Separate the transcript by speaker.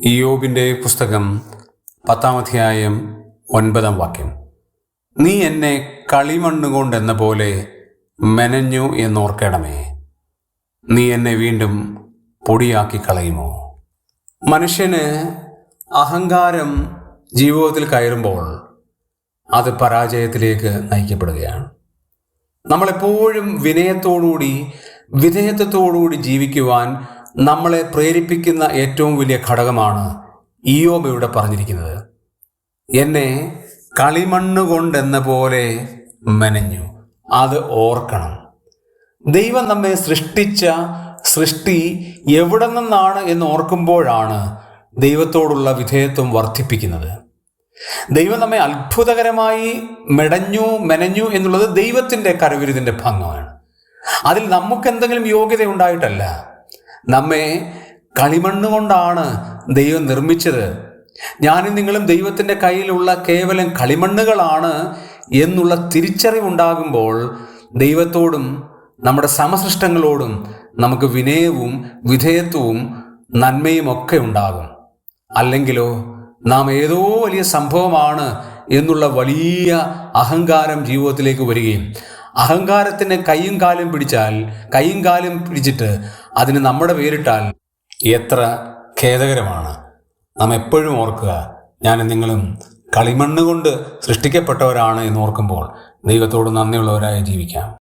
Speaker 1: ഇയോബിന്റെ പുസ്തകം പത്താം അധ്യായം ഒൻപതാം വാക്യം. നീ എന്നെ കളിമണ്ണ് കൊണ്ടെന്ന പോലെ മെനഞ്ഞു എന്നോർക്കണമേ. നീ എന്നെ വീണ്ടും പൊടിയാക്കി കളയുമോ മനുഷ്യന് അഹങ്കാരം ജീവിതത്തിൽ കയറുമ്പോൾ അത് പരാജയത്തിലേക്ക് നയിക്കപ്പെടുകയാണ്. നമ്മളെപ്പോഴും വിനയത്തോടുകൂടി വിധേയത്വത്തോടുകൂടി ജീവിക്കുവാൻ നമ്മളെ പ്രേരിപ്പിക്കുന്ന ഏറ്റവും വലിയ ഘടകമാണ് ഇയോബ് ഇവിടെ പറഞ്ഞിരിക്കുന്നത്. എന്നെ കളിമണ്ണ് കൊണ്ടെന്ന പോലെ മെനഞ്ഞു. അത് ഓർക്കണം. ദൈവം നമ്മെ സൃഷ്ടിച്ച സൃഷ്ടി എവിടെ നിന്നാണ് എന്ന് ഓർക്കുമ്പോഴാണ് ദൈവത്തോടുള്ള വിധേയത്വം വർദ്ധിപ്പിക്കുന്നത്. ദൈവം നമ്മെ അത്ഭുതകരമായി മെടഞ്ഞു മെനഞ്ഞു എന്നുള്ളത് ദൈവത്തിന്റെ കരവിരുതിന്റെ ഭംഗമാണ്. അതിൽ നമുക്ക് എന്തെങ്കിലും യോഗ്യത ഉണ്ടായിട്ടല്ല. നമ്മെ കളിമണ്ണ് കൊണ്ടാണ് ദൈവം നിർമ്മിച്ചത്. ഞാനും നിങ്ങളും ദൈവത്തിന്റെ കയ്യിലുള്ള കേവലം കളിമണ്ണുകളാണ് എന്നുള്ള തിരിച്ചറിവുണ്ടാകുമ്പോൾ ദൈവത്തോടും നമ്മുടെ സമസൃഷ്ടങ്ങളോടും നമുക്ക് വിനയവും വിധേയത്വവും നന്മയും ഒക്കെ ഉണ്ടാകും. അല്ലെങ്കിലോ നാം ഏതോ വലിയ സംഭവമാണ് എന്നുള്ള വലിയ അഹങ്കാരം ജീവിതത്തിലേക്ക് വരികയും അഹങ്കാരത്തിന് കൈയും കാലും പിടിച്ചാൽ കൈയും കാലും പിടിച്ചിട്ട് അതിന് നമ്മുടെ പേരിട്ടാൽ എത്ര ഖേദകരമാണ്. നാം എപ്പോഴും ഓർക്കുക ഞാൻ നിങ്ങളും കളിമണ്ണുകൊണ്ട് സൃഷ്ടിക്കപ്പെട്ടവരാണ് എന്ന് ഓർക്കുമ്പോൾ ദൈവത്തോട് നന്ദിയുള്ളവരായി ജീവിക്കാം.